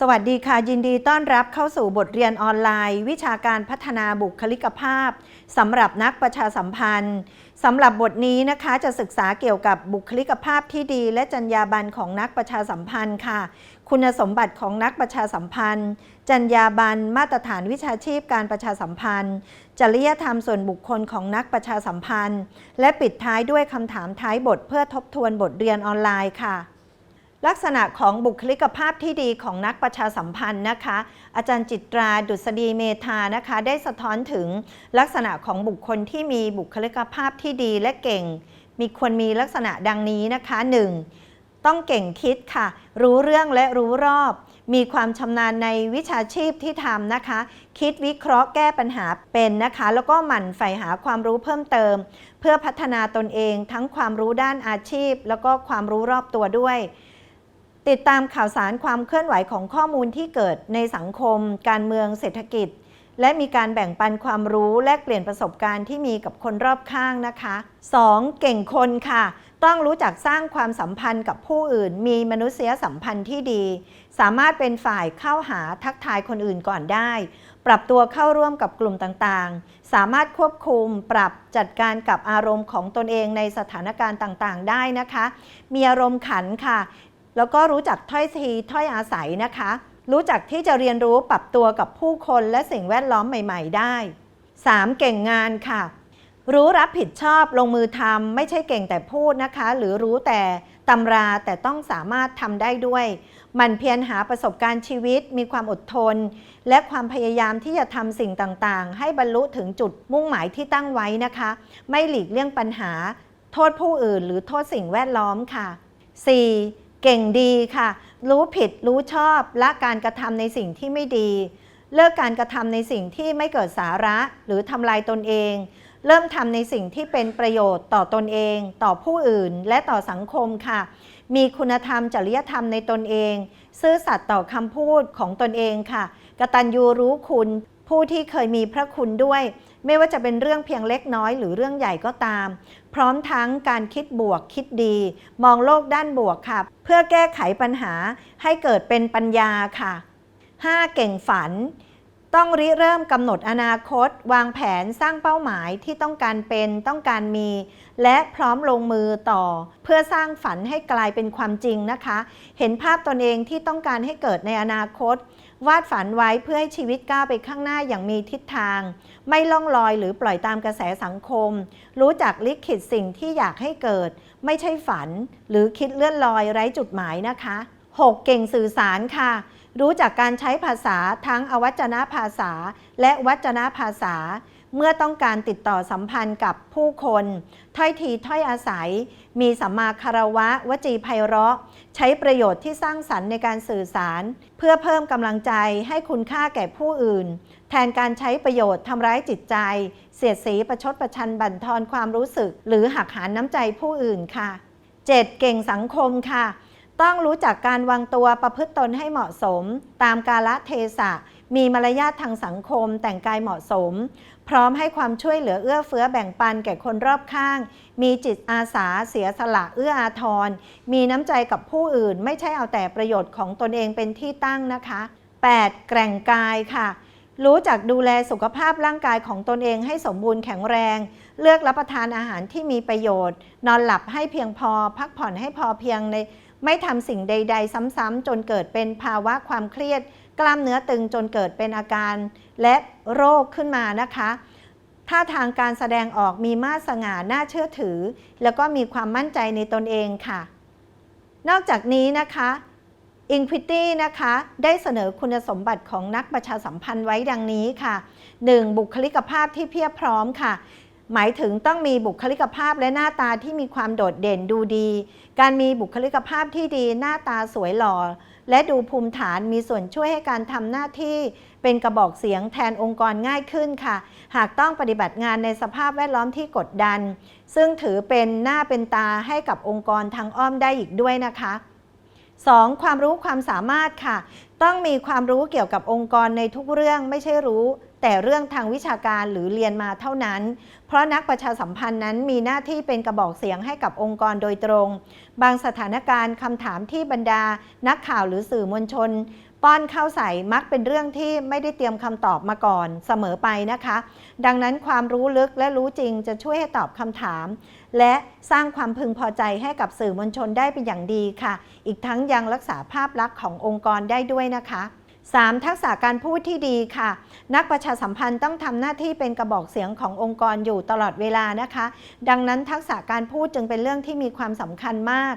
สวัสดีค่ะ ยินดีต้อนรับเข้าสู่บทเรียนออนไลน์ วิชาการพัฒนาบุคลิกภาพสำหรับนักประชาสัมพันธ์สำหรับบทนี้นะคะจะศึกษาเกี่ยวกับบุคลิกภาพที่ดี และจรรยาบรรณของนักประชาสัมพันธ์ค่ะ คุณสมบัติของนักประชาสัมพันธ์ จรรยาบรรณมาตรฐานวิชาชีพการประชาสัมพันธ์ จริยธรรมส่วนบุคคลของนักประชาสัมพันธ์ และปิดท้ายด้วยคำถามท้ายบทเพื่อทบทวนบทเรียนออนไลน์ค่ะ ลักษณะของบุคลิกภาพที่ดีของนักประชาสัมพันธ์นะคะ อาจารย์จิตราดุษฎีเมธานะคะ ได้สะท้อนถึงลักษณะของบุคคลที่มีบุคลิกภาพที่ดีและเก่ง มีควรมีลักษณะดังนี้นะคะ 1. ต้องเก่งคิดค่ะ รู้เรื่องและรู้รอบ มีความชำนาญในวิชาชีพที่ทำนะคะ คิดวิเคราะห์แก้ปัญหาเป็นนะคะ แล้วก็หมั่นใฝ่หาความรู้เพิ่มเติม เพื่อพัฒนาตนเองทั้งความรู้ด้านอาชีพ แล้วก็ความรู้รอบตัวด้วย ติดตามข่าวสารความเคลื่อนไหวของข้อมูลที่เกิดในสังคม การเมืองเศรษฐกิจ และมีการแบ่งปันความรู้แลกเปลี่ยนประสบการณ์ที่มีกับคนรอบข้างนะคะ 2. เก่งคนค่ะ ต้องรู้จักสร้างความสัมพันธ์กับผู้อื่น มีมนุษยสัมพันธ์ที่ดี สามารถเป็นฝ่ายเข้าหาทักทายคนอื่นก่อนได้ ปรับตัวเข้าร่วมกับกลุ่มต่างๆ สามารถควบคุม ปรับจัดการกับอารมณ์ของตนเองในสถานการณ์ต่างๆ ได้นะคะ มีอารมณ์ขันค่ะ แล้วก็รู้จักถ้อยทีถ้อยอาศัยนะคะ รู้จักที่จะเรียนรู้ปรับตัวกับผู้คนและสิ่งแวดล้อมใหม่ ๆ ได้ 3. เก่งงานค่ะ รู้รับผิดชอบลงมือทำไม่ใช่เก่งแต่พูดนะคะ หรือรู้แต่ตำราแต่ต้องสามารถทำได้ด้วยมันเพียรหาประสบการณ์ชีวิต มีความอดทน และความพยายามที่จะทำสิ่งต่างๆ ให้บรรลุถึงจุดมุ่งหมายที่ตั้งไว้นะคะ ไม่หลีกเลี่ยงปัญหา โทษผู้อื่น หรือโทษสิ่งแวดล้อมค่ะ 4. เก่งดีค่ะ รู้ผิดรู้ชอบละการกระทำในสิ่งที่ไม่ดี เลิกการกระทำในสิ่งที่ไม่เกิดสาระหรือทำลายตนเอง เริ่มทำในสิ่งที่เป็นประโยชน์ต่อตนเอง ต่อผู้อื่นและต่อสังคมค่ะ มีคุณธรรมจริยธรรมในตนเอง ซื่อสัตย์ต่อคำพูดของตนเองค่ะ กตัญญูรู้คุณ ผู้ที่เคยมีพระคุณด้วย ไม่ว่าจะเป็นเรื่องเพียงเล็กน้อยหรือเรื่องใหญ่ก็ตาม พร้อมทั้งการคิดบวกคิดดี มองโลกด้านบวกค่ะ เพื่อแก้ไขปัญหาให้เกิดเป็นปัญญาค่ะ 5. เก่งฝัน ต้องริเริ่มกำหนดอนาคต วางแผนสร้างเป้าหมายที่ต้องการเป็นต้องการมี และพร้อมลงมือต่อ เพื่อสร้างฝันให้กลายเป็นความจริงนะคะ เห็นภาพตนเองที่ต้องการให้เกิดในอนาคต วาดฝันไว้เพื่อให้ชีวิตก้าวไปข้างหน้าอย่างมีทิศทาง ไม่ล่องลอยหรือปล่อยตามกระแสสังคม รู้จักลิขิตสิ่งที่อยากให้เกิด ไม่ใช่ฝัน หรือคิดเลื่อนลอยไร้จุดหมายนะคะ 6. เก่งสื่อสารค่ะ รู้จักการใช้ภาษาทั้งอวัจนภาษา และวัจนภาษา เมื่อต้องการติดต่อสัมพันธ์กับผู้คน ถ้อยทีถ้อยอาศัย มีสัมมาคารวะ วจีไพเราะ ใช้ประโยชน์ที่สร้างสรรค์ในการสื่อสาร เพื่อเพิ่มกำลังใจให้คุณค่าแก่ผู้อื่น แทนการใช้ประโยชน์ทำร้ายจิตใจ เสียดสีประชดประชันบั่นทอนความรู้สึก หรือหักหานน้ำใจผู้อื่นค่ะ 7. เก่งสังคมค่ะต้องรู้จักการวางตัวประพฤติตนให้เหมาะสม ตามกาลเทศะ มีมารยาททางสังคมแต่งกายเหมาะสม พร้อมให้ความช่วยเหลือเอื้อเฟื้อแบ่งปันแก่คนรอบข้าง มีจิตอาสาเสียสละเอื้ออาทร มีน้ำใจกับผู้อื่น ไม่ใช่เอาแต่ประโยชน์ของตนเองเป็นที่ตั้งนะคะ 8. แกร่งกายค่ะรู้จักดูแลสุขภาพร่างกายของตนเองให้สมบูรณ์แข็งแรง เลือกรับประทานอาหารที่มีประโยชน์ นอนหลับให้เพียงพอ พักผ่อนให้พอเพียงใน ไม่ทำสิ่งใด ๆ ซ้ำๆจนเกิดเป็นภาวะความเครียด กล้ามเนื้อตึงจนเกิดเป็นอาการและโรคขึ้นมานะคะท่าทางการแสดงออกมีมาสง่าน่าเชื่อถือ แล้วก็มีความมั่นใจในตนเองค่ะ นอกจากนี้นะคะ Inquity นะคะ ได้เสนอคุณสมบัติของนักประชาสัมพันธ์ไว้ดังนี้ค่ะ 1. บุคลิกภาพที่เพียบพร้อมค่ะ หมายถึงต้องมีบุคลิกภาพและหน้าตาที่มีความโดดเด่นดูดี การมีบุคลิกภาพที่ดีหน้าตาสวยหล่อ และดูภูมิฐานมีส่วนช่วยให้การทำหน้าที่ เป็นกระบอกเสียงแทนองค์กรง่ายขึ้นค่ะ หากต้องปฏิบัติงานในสภาพแวดล้อมที่กดดัน ซึ่งถือเป็นหน้าเป็นตาให้กับองค์กรทางอ้อมได้อีกด้วยนะคะ 2. ความรู้ความสามารถค่ะ ต้องมีความรู้เกี่ยวกับองค์กรในทุกเรื่องไม่ใช่รู้ แต่เรื่องทางวิชาการหรือเรียนมาเท่านั้น เพราะนักประชาสัมพันธ์นั้นมีหน้าที่เป็นกระบอกเสียงให้กับองค์กรโดยตรง บางสถานการณ์คำถามที่บรรดา นักข่าวหรือสื่อมวลชน ป้อนข้าวใส่มักเป็นเรื่องที่ไม่ได้เตรียมคำตอบมาก่อนเสมอไปนะคะ ดังนั้นความรู้ลึกและรู้จริงจะช่วยให้ตอบคำถาม และสร้างความพึงพอใจให้กับสื่อมวลชนได้เป็นอย่างดีค่ะ อีกทั้งยังรักษาภาพลักษณ์ขององค์กรได้ด้วยนะคะ 3. ทักษะการพูดที่ดีค่ะ นักประชาสัมพันธ์ต้องทำหน้าที่เป็นกระบอกเสียงขององค์กรอยู่ตลอดเวลานะคะ ดังนั้นทักษะการพูดจึงเป็นเรื่องที่มีความสำคัญมาก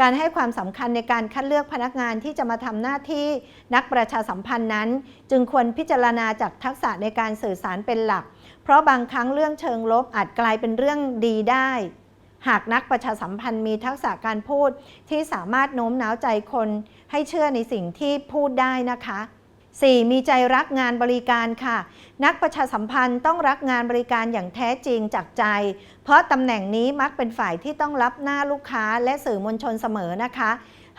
การให้ความสำคัญในการคัดเลือกพนักงานที่จะมาทำหน้าที่นักประชาสัมพันธ์นั้น จึงควรพิจารณาจากทักษะในการสื่อสารเป็นหลัก เพราะบางครั้งเรื่องเชิงลบอาจกลายเป็นเรื่องดีได้ หากนักประชาสัมพันธ์มีทักษะการพูดที่สามารถโน้มน้าวใจคน ให้เชื่อในสิ่งที่พูดได้นะคะ 4. มีใจรักงานบริการค่ะ นักประชาสัมพันธ์ต้องรักงานบริการอย่างแท้จริงจากใจ เพราะตำแหน่งนี้มักเป็นฝ่ายที่ต้องรับหน้าลูกค้าและสื่อมวลชนเสมอนะคะ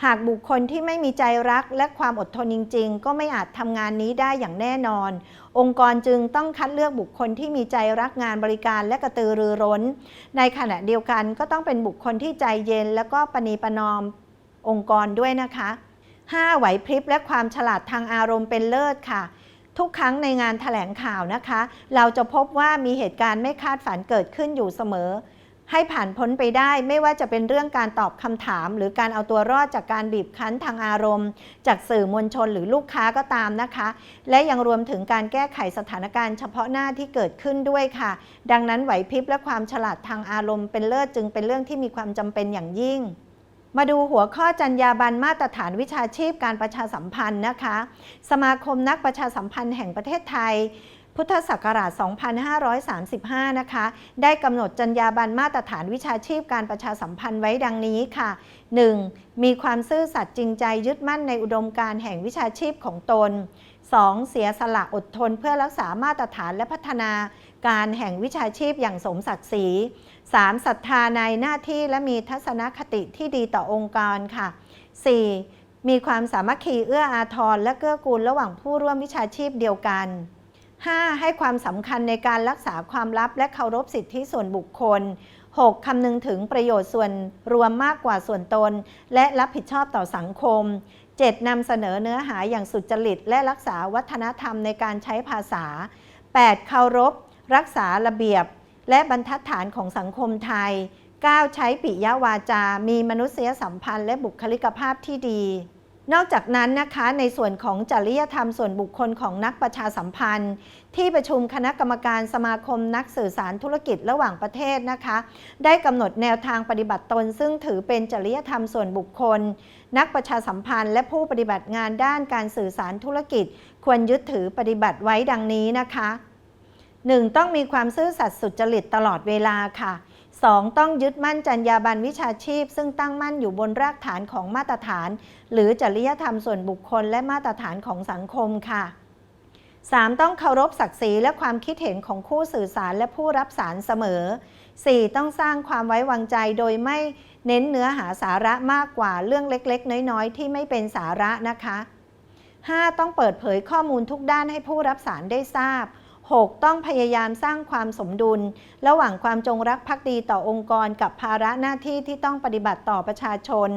หากบุคคลที่ไม่มีใจรักและความอดทนจริง ๆ ก็ไม่อาจทำงานนี้ได้อย่างแน่นอน องค์กรจึงต้องคัดเลือกบุคคลที่มีใจรักงานบริการและกระตือรือร้น ในขณะเดียวกันก็ต้องเป็นบุคคลที่ใจเย็น และก็ปณีประนอมองค์กรด้วยนะคะ 5. ไหวพริบและความฉลาดทางอารมณ์เป็นเลิศค่ะ ทุกครั้งในงานถแถลงข่าวนะคะ เราจะพบว่ามีเหตุการณ์ไม่คาดฝันเกิดขึ้นอยู่เสมอ ให้ผ่านพ้นไปได้ไม่ว่าจะเป็นเรื่องการตอบคำถาม หรือการเอาตัวรอดจากการบีบคั้นทางอารมณ์ จากสื่อมวลชนหรือลูกค้าก็ตามนะคะ และยังรวมถึงการแก้ไขสถานการณ์เฉพาะหน้าที่เกิดขึ้นด้วยค่ะ ดังนั้นไหวพริบและความฉลาดทางอารมณ์เป็นเลิศจึงเป็นเรื่องที่มีความจำเป็นอย่างยิ่ง มาดูหัวข้อจรรยาบรรณมาตรฐานวิชาชีพการประชาสัมพันธ์นะคะ สมาคมนักประชาสัมพันธ์แห่งประเทศไทย พุทธศักราช 2535 นะคะ ได้กำหนดจรรยาบรรณมาตรฐานวิชาชีพการประชาสัมพันธ์ไว้ดังนี้ค่ะ 1. มีความซื่อสัตย์จริงใจยึดมั่นในอุดมการแห่งวิชาชีพของตน 2. เสียสละอดทนเพื่อรักษามาตรฐานและพัฒนา การแห่งวิชาชีพอย่างสมศักดิ์ศรี 3. ศรัทธาในหน้าที่และมีทัศนคติที่ดีต่อองค์กรค่ะ 4. มีความสามัคคีเอื้ออาทรและเกื้อกูลระหว่างผู้ร่วมวิชาชีพเดียวกัน 5. ให้ความสำคัญในการรักษาความลับและเคารพสิทธิส่วนบุคคล 6. คำนึงถึงประโยชน์ส่วนรวมมากกว่าส่วนตน และรับผิดชอบต่อสังคม 7. นำเสนอเนื้อหาอย่างสุจริต และรักษาวัฒนธรรมในการใช้ภาษา 8. เคารพ รักษาระเบียบและบรรทัดฐานของสังคมไทย 9. ใช้ปิยวาจา มีมนุษยสัมพันธ์และบุคลิกภาพที่ดี นอกจากนั้นนะคะในส่วนของจริยธรรมส่วนบุคคลของนักประชาสัมพันธ์ ที่ประชุมคณะกรรมการสมาคมนักสื่อสารธุรกิจระหว่างประเทศนะคะ ได้กำหนดแนวทางปฏิบัติตน ซึ่งถือเป็นจริยธรรมส่วนบุคคล นักประชาสัมพันธ์และผู้ปฏิบัติงานด้านการสื่อสารธุรกิจ ควรยึดถือปฏิบัติไว้ดังนี้นะคะ 1. ต้องมีความซื่อสัตย์สุจริตตลอดเวลาค่ะ 2. ต้องยึดมั่นจรรยาบรรณวิชาชีพ ซึ่งตั้งมั่นอยู่บนรากฐานของมาตรฐาน หรือจริยธรรมส่วนบุคคลและมาตรฐานของสังคมค่ะ 3. ต้องเคารพศักดิ์ศรีและความคิดเห็นของคู่สื่อสารและผู้รับสารเสมอ 4. ต้องสร้างความไว้วางใจโดยไม่เน้นเนื้อหาสาระมากกว่าเรื่องเล็กๆ น้อยๆ ที่ไม่เป็นสาระนะคะ 5. ต้องเปิดเผยข้อมูลทุกด้านให้ผู้รับสารได้ทราบ 6. ต้องพยายามสร้างความสมดุล ระหว่างความจงรักภักดีต่อองค์กรกับภาระหน้าที่ที่ต้องปฏิบัติต่อประชาชน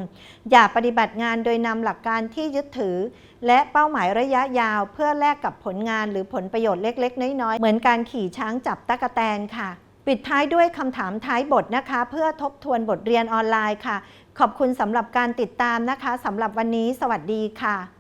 อย่าปฏิบัติงานโดยนำหลักการที่ยึดถือ และเป้าหมายระยะยาวเพื่อแลกกับผลงานหรือผลประโยชน์เล็ก ๆ น้อยๆ เหมือนการขี่ช้างจับตะกะแตนค่ะ ปิดท้ายด้วยคำถามท้ายบทนะคะ เพื่อทบทวนบทเรียนออนไลน์ค่ะ ขอบคุณสำหรับการติดตามนะคะสำหรับวันนี้ สวัสดีค่ะ